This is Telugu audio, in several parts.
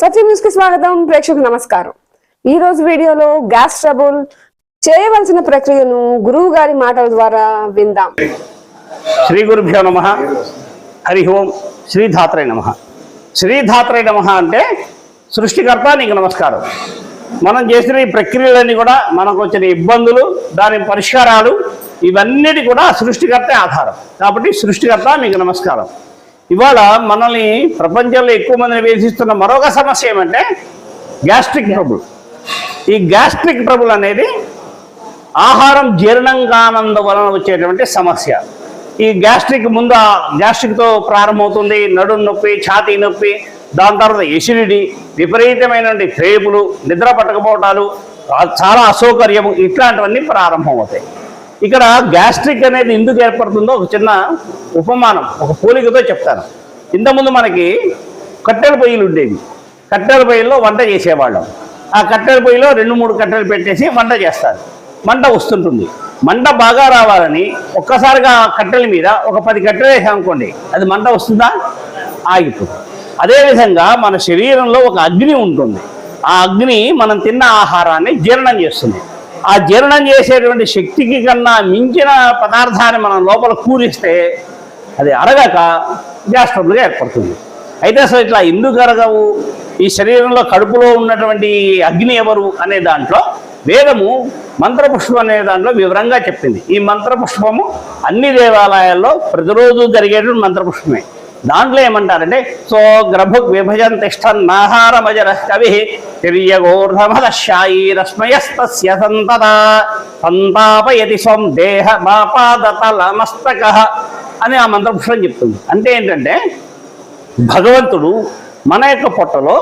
సత్య న్యూస్కి స్వాగతం. ప్రేక్షకు నమస్కారం. ఈ రోజు వీడియోలో గ్యాస్ ట్రబుల్ చేయవలసిన ప్రక్రియను గురువు గారి మాటల ద్వారా విందాం. శ్రీ గురుభ్యో నమ. హరి ఓం. శ్రీధాత్రే నమ. శ్రీధాత్రే నమ అంటే సృష్టికర్త నీకు నమస్కారం. మనం చేసిన ఈ ప్రక్రియలన్నీ కూడా మనకు వచ్చిన ఇబ్బందులు దాని పరిష్కారాలు ఇవన్నిటి కూడా సృష్టికర్తే ఆధారం. కాబట్టి సృష్టికర్త మీకు నమస్కారం. ఇవాళ మనల్ని ప్రపంచంలో ఎక్కువ మందిని వేధిస్తున్న మరొక సమస్య ఏమంటే గ్యాస్ట్రిక్ ట్రబుల్. ఈ గ్యాస్ట్రిక్ ట్రబుల్ అనేది ఆహారం జీర్ణం కానందువలన వచ్చేటువంటి సమస్య. ఈ గ్యాస్ట్రిక్ ముందు గ్యాస్ట్రిక్తో ప్రారంభమవుతుంది. నడుము నొప్పి ఛాతీ నొప్పి దాని తర్వాత ఎసిడిటీ విపరీతమైనటువంటి క్రేపులు నిద్ర పట్టకపోవటాలు చాలా అసౌకర్యము ఇట్లాంటివన్నీ ప్రారంభమవుతాయి. ఇక్కడ గ్యాస్ట్రిక్ అనేది ఎందుకు ఏర్పడుతుందో ఒక చిన్న ఉపమానం ఒక పోలికతో చెప్తాను. ఇంతకుముందు మనకి కట్టెల పొయ్యిలు ఉండేవి. కట్టెల పొయ్యిల్లో వంట చేసేవాళ్ళం. ఆ కట్టెల పొయ్యిలో రెండు మూడు కట్టెలు పెట్టేసి వంట చేస్తారు. మంట వస్తుంటుంది. మంట బాగా రావాలని ఒక్కసారిగా ఆ కట్టెల మీద ఒక పది కట్టెలు వేసామనుకోండి అది మంట వస్తుందా? ఆగిపోతుంది. అదేవిధంగా మన శరీరంలో ఒక అగ్ని ఉంటుంది. ఆ అగ్ని మనం తిన్న ఆహారాన్ని జీర్ణం చేస్తుంది. ఆ జీర్ణం చేసేటువంటి శక్తికి కన్నా మించిన పదార్థాన్ని మనం లోపల కూరిస్తే అది అరగక గ్యాస్ ట్రబుల్గా ఏర్పడుతుంది. అయితే అసలు ఇట్లా ఎందుకు అరగవు? ఈ శరీరంలో కడుపులో ఉన్నటువంటి అగ్ని ఎవరు అనే దాంట్లో వేదము మంత్రపుష్పం అనే దాంట్లో వివరంగా చెప్పింది. ఈ మంత్రపుష్పము అన్ని దేవాలయాల్లో ప్రతిరోజు జరిగేటువంటి మంత్రపుష్పమే. దాంట్లో ఏమంటారంటే సో గ్రభు విభజన్ తిష్టన్నాహారమజర కవి తిర్యగోర్ధమదశాయి సంతత సంతాపయతి స్వం దేహ మాపాదతల మస్తక అని ఆ మంత్రపుష్పం చెప్తుంది. అంటే ఏంటంటే భగవంతుడు మన యొక్క పొట్టలో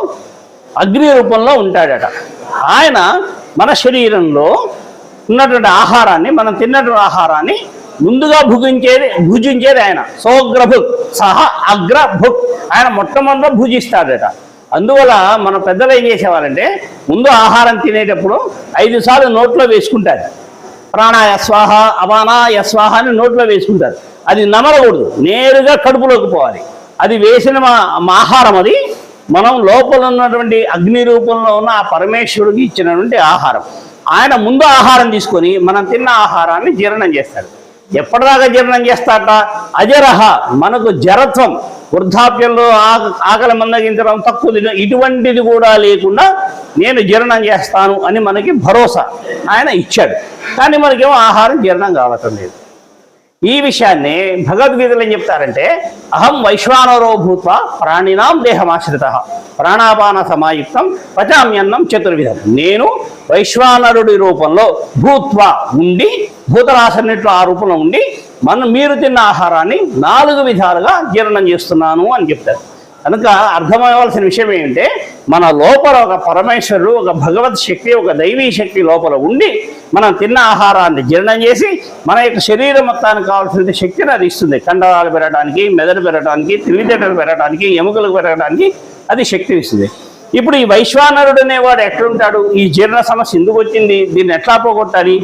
అగ్ని రూపంలో ఉంటాడట. ఆయన మన శరీరంలో ఉన్నటువంటి ఆహారాన్ని మనం తిన్నటువంటి ఆహారాన్ని ముందుగా భుజించేది భుజించేది ఆయన. సోగ్రభుక్ సహ అగ్రభుక్ ఆయన మొట్టమొదట భుజిస్తాడట. అందువల్ల మన పెద్దలు ఏం చేసేవారంటే ముందు ఆహారం తినేటప్పుడు ఐదు సార్లు నోట్లో వేసుకుంటారు. ప్రాణాయ స్వాహ అపానాయ స్వాహ అని నోట్లో వేసుకుంటారు. అది నమలకూడదు. నేరుగా కడుపులోకి పోవాలి. అది వేసిన మా మా ఆహారం అది. మనం లోపల ఉన్నటువంటి అగ్ని రూపంలో ఉన్న ఆ పరమేశ్వరుడికి ఇచ్చినటువంటి ఆహారం. ఆయన ముందు ఆహారం తీసుకొని మనం తిన్న ఆహారాన్ని జీర్ణం చేస్తాడు. ఎప్పటిదాకా జీర్ణం చేస్తాట అజరహ మనకు జరత్వం. వృద్ధాప్యంలో ఆకలి మందగించడం తక్కువ ఇటువంటిది కూడా లేకుండా నేను జీర్ణం చేస్తాను అని మనకి భరోసా ఆయన ఇచ్చాడు. కానీ మనకేమో ఆహారం జీర్ణం కావటం లేదు. ఈ విషయాన్ని భగవద్గీతలు ఏం చెప్తారంటే అహం వైశ్వానరో భూత్వ ప్రాణినాం దేహమాశ్రిత. ప్రాణాపాన సమాయుక్తం పచామ్యన్నం చతుర్విధం. నేను వైశ్వానరుడి రూపంలో భూత్వ ఉండి భూతరాశన్నిట్లో ఆ రూపంలో ఉండి మనం మీరు తిన్న ఆహారాన్ని నాలుగు విధాలుగా జీర్ణం చేస్తున్నాను అని చెప్తారు. కనుక అర్థమవ్వాల్సిన విషయం ఏంటంటే మన లోపల ఒక పరమేశ్వరుడు ఒక భగవత్ శక్తి ఒక దైవీ శక్తి లోపల ఉండి మనం తిన్న ఆహారాన్ని జీర్ణం చేసి మన యొక్క శరీరం మొత్తానికి కావాల్సిన శక్తిని అది ఇస్తుంది. కండరాలు పెరగడానికి మెదడు పెరగడానికి తెలివితేటలు పెరగడానికి ఎముకలు పెరగడానికి అది శక్తిని ఇస్తుంది. ఇప్పుడు ఈ వైశ్వానరుడు అనేవాడు ఎట్లుంటాడు? ఈ జీర్ణ సమస్య ఎందుకు వచ్చింది? దీన్ని ఎట్లా పోగొట్టాలి?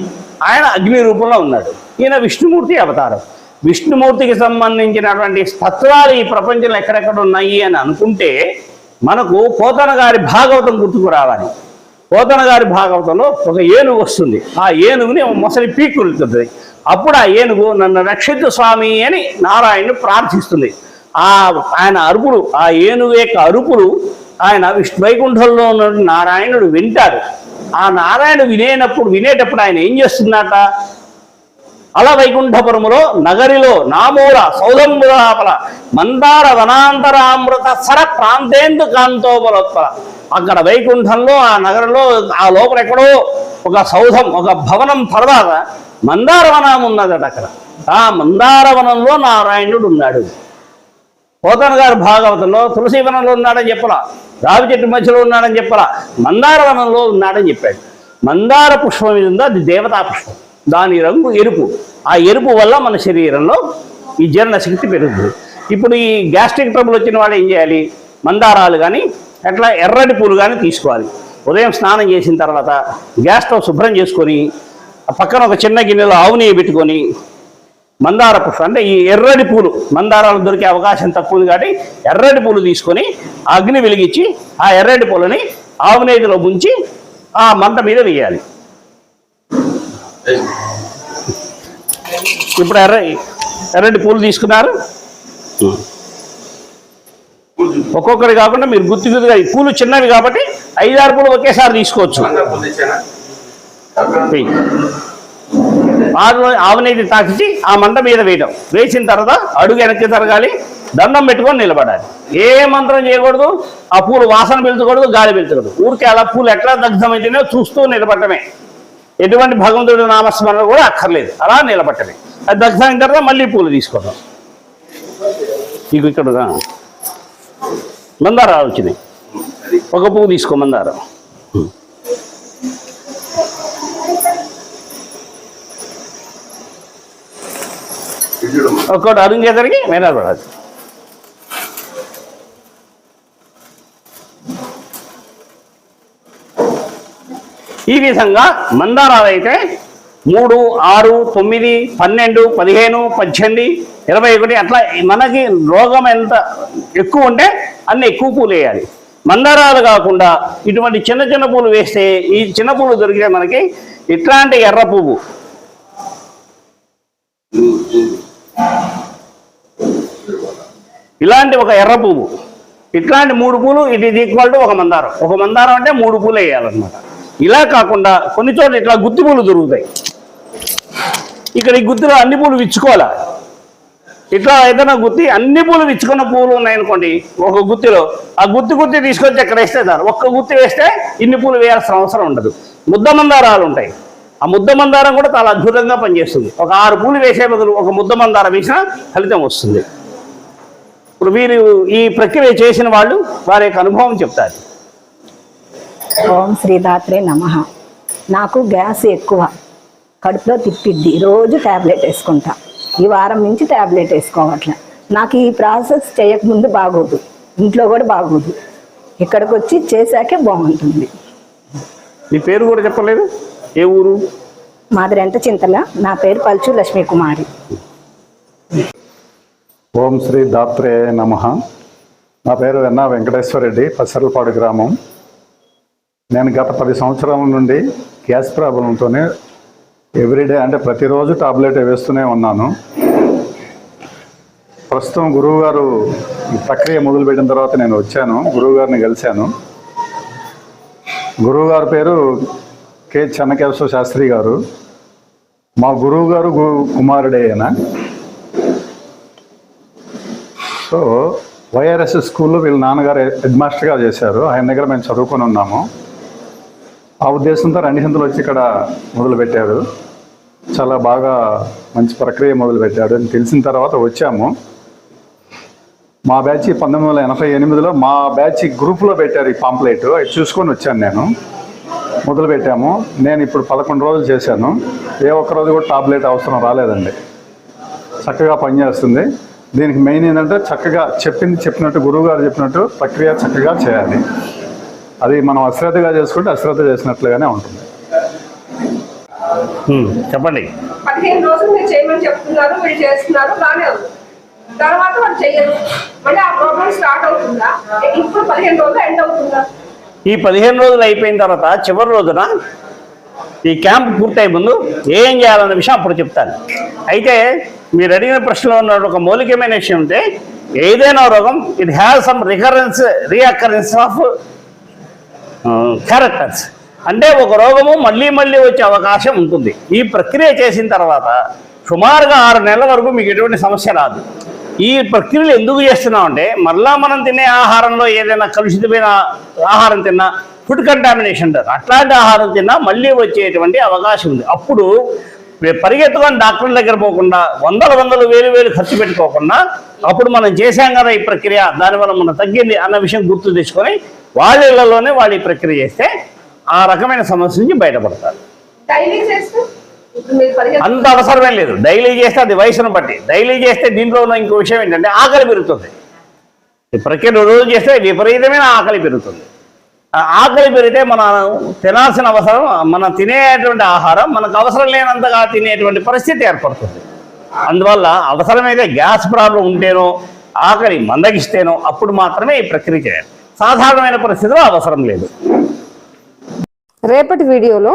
ఆయన అగ్ని రూపంలో ఉన్నాడు. ఈయన విష్ణుమూర్తి అవతారం. విష్ణుమూర్తికి సంబంధించినటువంటి తత్వాలు ఈ ప్రపంచంలో ఎక్కడెక్కడ ఉన్నాయి అని అనుకుంటే మనకు పోతన గారి భాగవతం గుర్తుకు రావాలి. పోతన గారి భాగవతంలో ఒక ఏనుగు వస్తుంది. ఆ ఏనుగుని మొసలి పీక్కులుతుంది అప్పుడు ఆ ఏనుగు నన్ను రక్షితు స్వామి అని నారాయణుడు ప్రార్థిస్తుంది. ఆ ఆయన అరుపులు ఆ ఏనుగు యొక్క అరుపులు ఆయన విష్ణు వైకుంఠంలో ఉన్న నారాయణుడు వింటారు. ఆ నారాయణ వినేటప్పుడు వినేటప్పుడు ఆయన ఏం చేస్తున్నట అల వైకుంఠపురములో నగరిలో నామూల సౌదంబులాపల మందార వనాంతరామృత సర ప్రాంతేందు కాంతోపలోత్పల. అక్కడ వైకుంఠంలో ఆ నగరంలో ఆ లోపల ఎక్కడో ఒక సౌధం ఒక భవనం తర్వాత మందారవనం ఉన్నదట అక్కడ. ఆ మందారవనంలో నారాయణుడు ఉన్నాడు. పోతన గారు భాగవతంలో తులసీవనంలో ఉన్నాడని చెప్పలా? రావి చెట్టు మధ్యలో ఉన్నాడని చెప్పలా? మందారవనంలో ఉన్నాడని చెప్పాడు. మందార పుష్పం మీద ఉందో? అది దేవతా పుష్పం. దాని రంగు ఎరుపు. ఆ ఎరుపు వల్ల మన శరీరంలో ఈ జీర్ణశక్తి పెరుగుతుంది. ఇప్పుడు ఈ గ్యాస్ట్రిక్ ట్రబుల్ వచ్చిన వాడు ఏం చేయాలి? మందారాలు కానీ అట్లా ఎర్రటి పూలు కానీ తీసుకోవాలి. ఉదయం స్నానం చేసిన తర్వాత గ్యాస్ స్టవ్ శుభ్రం చేసుకొని పక్కన ఒక చిన్న గిన్నెలో ఆవు నెయ్యి పెట్టుకొని మందార పుష్పం అంటే ఈ ఎర్రటి పూలు మందారాలు దొరికే అవకాశం తక్కువ ఉంది కాబట్టి ఎర్రటి పూలు తీసుకొని అగ్ని వెలిగించి ఆ ఎర్రటి పూలని ఆవు నేతిలో ముంచి ఆ మంట మీద వేయాలి. ఇప్పుడు ఎర్ర ఎర్రటి పూలు తీసుకున్నారు. ఒక్కొక్కటి కాకుండా మీరు గుత్తి గుత్తిగా ఈ పూలు చిన్నవి కాబట్టి ఐదారు పూలు ఒకేసారి తీసుకోవచ్చు. ఆరు ఆవునేది తాకించి ఆ మంట మీద వేయడం వేసిన తర్వాత అడుగు వెనక్కి తరగాలి దండం పెట్టుకొని నిలబడాలి. ఏ మంత్రం చేయకూడదు ఆ పూలు వాసన పెంచకూడదు గాలి పెంచకూడదు ఊరికే అలా పూలు ఎట్లా దగ్ధమైతేనే చూస్తూ నిలబడటమే. ఎటువంటి భగవంతుడు నామస్మరణ కూడా అక్కర్లేదు. అలా నిలబట్టమే అది దగ్ధమైన తర్వాత మళ్ళీ పూలు తీసుకోవడం ఇక ఇక్కడ మందారాలు వచ్చినాయి. ఒక పువ్వు తీసుకో మందారం. ఒక్కటి అరుణ్ చేతరికి పడాలి ఈ విధంగా మందారాలు అయితే మూడు ఆరు తొమ్మిది పన్నెండు పదిహేను పద్దెనిమిది ఇరవై ఒకటి అట్లా మనకి రోగం ఎంత ఎక్కువ ఉంటే అన్ని ఎక్కువ పూలు వేయాలి. మందారాలు కాకుండా ఇటువంటి చిన్న చిన్న పూలు వేస్తే ఈ చిన్న పూలు దొరికితే మనకి ఇట్లాంటి ఎర్ర పువ్వు. ఇలాంటి ఒక ఎర్ర పువ్వు. ఇట్లాంటి మూడు పూలు ఇట్ ఈజ్ ఈక్వల్ టు ఒక మందారం. ఒక మందారం అంటే మూడు పూలు వేయాలన్నమాట. ఇలా కాకుండా కొన్ని చోట్ల ఇట్లా గుత్తి పూలు దొరుకుతాయి. ఇక్కడ ఈ గుత్తిలో అన్ని పూలు విచ్చుకోవాలా? ఇట్లా ఏదైనా గుత్తి అన్ని పూలు విచ్చుకున్న పూలు ఉన్నాయనుకోండి ఒక గుత్తిలో ఆ గుత్తి గుత్తి తీసుకొచ్చి ఎక్కడ వేస్తే చాలు. ఒక్క గుత్తి వేస్తే ఇన్ని పూలు వేయాల్సిన అవసరం ఉండదు. ముద్ద మందారాలు ఉంటాయి. ఆ ముద్ద మందారం కూడా చాలా అద్భుతంగా పనిచేస్తుంది. ఒక ఆరు పూలు వేసే బదులు ఒక ముద్ద మందారం వేసినా ఫలితం వస్తుంది. ఇప్పుడు వీరు ఈ ప్రక్రియ చేసిన వాళ్ళు వారి యొక్క అనుభవం చెప్తారు. ఓం శ్రీదాత్రే నమ. నాకు గ్యాస్ ఎక్కువ. కడుపులో తిప్పిద్ది. రోజు ట్యాబ్లెట్ వేసుకుంటా. ఈ వారం నుంచి ట్యాబ్లెట్ వేసుకోవట్లే. నాకు ఈ ప్రాసెస్ చేయకముందు బాగోదు. ఇంట్లో కూడా బాగోదు. ఇక్కడికి వచ్చి చేశాకే బాగుంటుంది. మీ పేరు కూడా చెప్పలేదు? ఏ ఊరు? మాది రెంట చింతల నా పేరు పల్చు లక్ష్మీ కుమారి ఓం శ్రీ దాత్రే నమ. నా పేరు వెన్నా వెంకటేశ్వర రెడ్డి పసర్లపాడు గ్రామం. నేను గత పది సంవత్సరాల నుండి గ్యాస్ ప్రాబ్లంతోనే ఎవ్రీడే అంటే ప్రతిరోజు టాబ్లెట్ వేస్తూనే ఉన్నాను. ప్రస్తుతం గురువు గారు ఈ ప్రక్రియ మొదలుపెట్టిన తర్వాత నేను వచ్చాను గురువు గారిని కలిశాను. గురువు గారి పేరు కె చెన్నకేశ్వర శాస్త్రి గారు మా గురువు గారు గు- కుమారుడే ఆయన. సో వైఆర్ఎస్ స్కూల్లో వీళ్ళ నాన్నగారు హెడ్ మాస్టర్గా చేశారు. ఆయన దగ్గర మేము చదువుకొని ఉన్నాము. ఆ ఉద్దేశంతో రెండు హిందులు వచ్చి ఇక్కడ మొదలుపెట్టారు. చాలా బాగా మంచి ప్రక్రియ మొదలుపెట్టాడు అని తెలిసిన తర్వాత వచ్చాము. మా బ్యాచ్ పంతొమ్మిది వందల ఎనభై ఎనిమిదిలో మా బ్యాచ్ గ్రూప్లో పెట్టారు ఈ పాంప్లెట్. అది చూసుకొని వచ్చాను నేను. మొదలు పెట్టాము నేను ఇప్పుడు పదకొండు రోజులు చేశాను. ఏ ఒక్క రోజు కూడా టాబ్లెట్ అవసరం రాలేదండి. చక్కగా పనిచేస్తుంది. దీనికి మెయిన్ ఏంటంటే చక్కగా చెప్పింది చెప్పినట్టు గురువు గారు చెప్పినట్టు ప్రక్రియ చక్కగా చేయాలి. అది మనం అశ్రద్ధగా చేసుకుంటే అశ్రద్ధ చేసినట్లుగానే ఉంటుంది. హ్మ్, చెప్పండి. పదిహేను రోజులు మీరు చేయమని చెప్తున్నారు మీరు చేస్తున్నారు బాగానే ఉంది. తర్వాత వాళ్ళు చెయ్యరు మళ్ళీ ఆ ప్రాబ్లం స్టార్ట్ అవుతుందా? ఇప్పుడు పదిహేను రోజులు ఎండ్ అవుతుందా? ఈ పదిహేను రోజులు అయిపోయిన తర్వాత చివరి రోజున ఈ క్యాంప్ పూర్తయ్యే ముందు ఏం చేయాలన్న విషయం అప్పుడు చెప్తాను. అయితే మీరు అడిగిన ప్రశ్నలో ఉన్న ఒక మౌలికమైన విషయం అంటే ఏదైనా రోగం it has some recurrence reoccurrence of characters అంటే ఒక రోగము మళ్ళీ మళ్ళీ వచ్చే అవకాశం ఉంటుంది. ఈ ప్రక్రియ చేసిన తర్వాత సుమారుగా ఆరు నెలల వరకు మీకు ఎటువంటి సమస్య రాదు. ఈ ప్రక్రియలు ఎందుకు చేస్తున్నాం అంటే మళ్ళా మనం తినే ఆహారంలో ఏదైనా కలుషితమైన ఆహారం తిన్నా ఫుడ్ కంటామినేషన్ అంటారు. అట్లాంటి ఆహారం తిన్నా మళ్ళీ వచ్చేటువంటి అవకాశం ఉంది. అప్పుడు పరిగెత్తుకొని డాక్టర్ల దగ్గర పోకుండా వందల వందలు వేలు వేలు ఖర్చు పెట్టుకోకుండా అప్పుడు మనం చేశాం కదా ఈ ప్రక్రియ దానివల్ల మనం తగ్గింది అన్న విషయం గుర్తు తెచ్చుకొని వాళ్ళ ఇళ్ళలోనే వాళ్ళు ఈ ప్రక్రియ చేస్తే ఆ రకమైన సమస్య నుంచి బయటపడతారు. అంత అవసరమే లేదు. డైలీ చేస్తే అది వయసును బట్టి. డైలీ చేస్తే దీంట్లో ఉన్న ఇంకో విషయం ఏంటంటే ఆకలి పెరుగుతుంది. ఈ ప్రక్రియ రోజు చేస్తే విపరీతమైన ఆకలి పెరుగుతుంది. ఆ ఆకలి పెరిగితే మన తినాల్సిన అవసరం మనం తినేటువంటి ఆహారం మనకు అవసరం లేనంతగా తినేటువంటి పరిస్థితి ఏర్పడుతుంది. అందువల్ల అవసరమైతే గ్యాస్ ప్రాబ్లం ఉంటేనో ఆకలి మందగిస్తేనో అప్పుడు మాత్రమే ఈ ప్రక్రియ చేయాలి. సాధారణమైన పరిస్థితిలో అవసరం లేదు. రేపటి వీడియోలో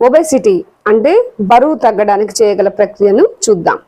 ఒబెసిటీ అంటే బరువు తగ్గడానికి చేయగల ప్రక్రియను చూద్దాం.